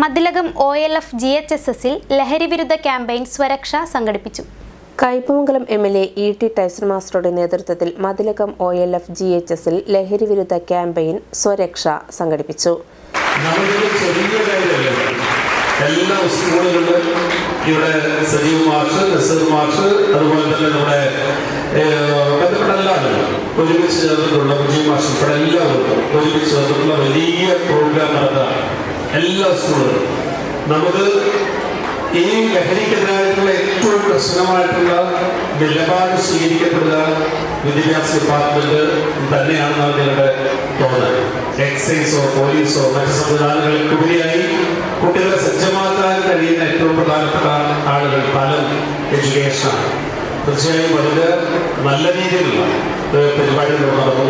Mathilakam O L F G H S എസിൽ ലഹരിവിരുദ്ധ campaign സ്വരക്ഷ സംഘടിപ്പിച്ചു. Kaipamangalam M L A E T Tyson മാസ്റ്ററുടെ നേതൃത്വത്തിൽ Mathilakam O L F G H എസിൽ ലഹരിവിരുദ്ധ ക്യാമ്പയിൻ സ്വരക്ഷ സംഘടിപ്പിച്ചു. എല്ലാ സ്കൂളുകളിലും ഇവിടെ സജീവ് മാഷ് നസീർ മാഷ് അതുപോലെ തന്നെ നമ്മുടെ ബന്ധപ്പെട്ട എല്ലാവരും ഒരുമിച്ച് ചേർന്നിട്ടുള്ള വിജയ് മാഷ് ഉൾപ്പെടെ എല്ലാവർക്കും ഒരുമിച്ച് ചേർന്നിട്ടുള്ള വലിയ പ്രോഗ്രാം നടത്തുക എല്ലാ സ്കൂളുകളും നമുക്ക് ഈ ലഹരിക്കെതിരായിട്ടുള്ള ഏറ്റവും പ്രശ്നമായിട്ടുള്ള നിലപാട് സ്വീകരിക്കപ്പെടുക വിദ്യാഭ്യാസ ഡിപ്പാർട്ട്മെന്റ് തന്നെയാണെന്നാണ് ഞങ്ങളുടെ തോന്നൽ. എക്സൈസോ പോലീസോ മറ്റ് സംവിധാനങ്ങൾക്ക് ഉപരിയായി കുട്ടികളെ സജ്ജമാക്കാൻ കഴിയുന്ന ഏറ്റവും പ്രധാനപ്പെട്ട ആളുകൾ ഫലം എഡ്യൂക്കേഷനാണ് തീർച്ചയായും വളരെ നല്ല രീതിയിലുള്ള പരിപാടികൾ നടന്നു.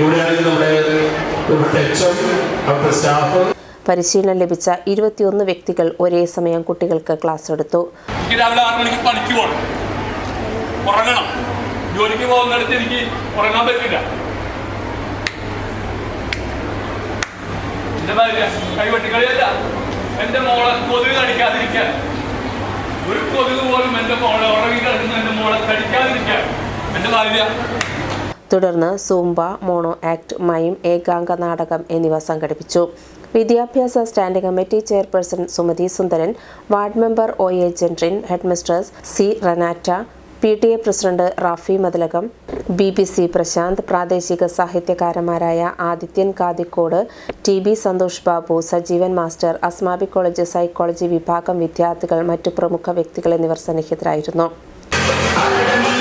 ഇവിടെയാണെങ്കിൽ നമ്മുടെ ഇവിടുത്തെ എച്ച് അവിടുത്തെ സ്റ്റാഫ് പരിശീലനം ലഭിച്ച ഇരുപത്തിയൊന്ന് വ്യക്തികൾ ഒരേ സമയം കുട്ടികൾക്ക് ക്ലാസ് എടുത്തു. എനിക്ക് രാവിലെ ആറ് മണിക്ക് പണിക്ക് പോകണം ഉറങ്ങണം. ജോലിക്ക് പോകുന്നിടത്ത് എനിക്ക് ഉറങ്ങാൻ പറ്റില്ല. എന്റെ ഭാര്യ കൈവെട്ടിക്കളിയല്ല എന്റെ മോളെ കൊതുക് കടിക്കാതിരിക്കാൻ. ഒരു കൊതുക് പോലും എന്റെ മോളെ ഉറങ്ങി കിടക്കുന്ന എന്റെ മോളെ കടിക്കാതിരിക്കാൻ. എന്റെ ഭാര്യ. തുടർന്ന് സൂംബ മോണോ ആക്ട് മൈം ഏകാംഗ നാടകം എന്നിവ സംഘടിപ്പിച്ചു. വിദ്യാഭ്യാസ standing committee chairperson Sumathi Sundaran ward member O A Gentrin headmistress C Renata P T A president Rafi Mathilakam B B C Prashanth പ്രാദേശിക സാഹിത്യകാരന്മാരായ Adithyan Kathikode T B Santhosh Babu Sajeevan master Asmabi college psychology വിഭാഗം വിദ്യാർത്ഥികൾ മറ്റു പ്രമുഖ വ്യക്തികൾ എന്നിവർ സന്നിഹിതരായിരുന്നു ും.